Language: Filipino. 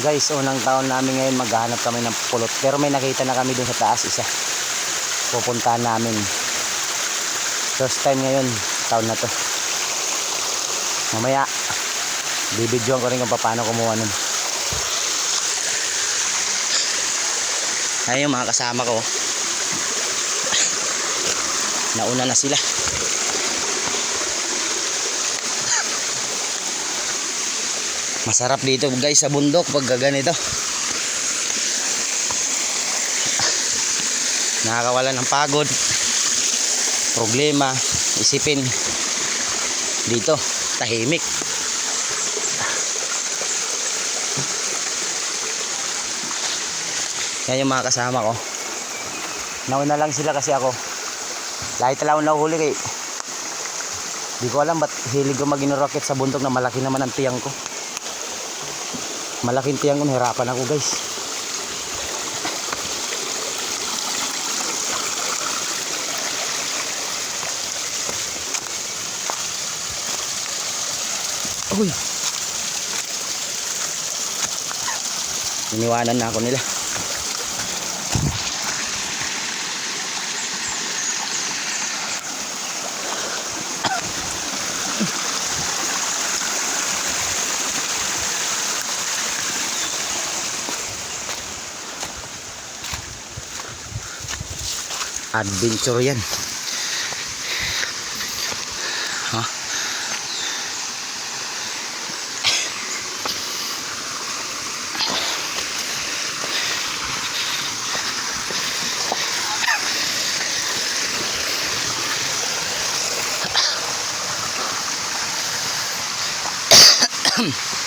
Guys, unang taon namin ngayon maghahanap kami ng pulot. Pero may nakita na kami dun sa taas isa. Pupuntahan namin. First time ngayon, taon na to. Mamaya, bibidyoan ko rin kung paano kumuha nun. Ayun mga kasama ko. Nauna na sila. Masarap dito guys sa bundok pag ganito. Nakakawala ng pagod. Problema, isipin. Dito, tahimik. Yan yung mga kasama ko. Nauna lang sila kasi ako. Lahit talaw na huli kay Di ko alam ba't hilig ko mag sa bundok na malaki naman ang tiyang ko. Malaking tiyang ko, nahirapan ako guys. Uy! Iniwanan na ako nila. adventure yan? Hmm.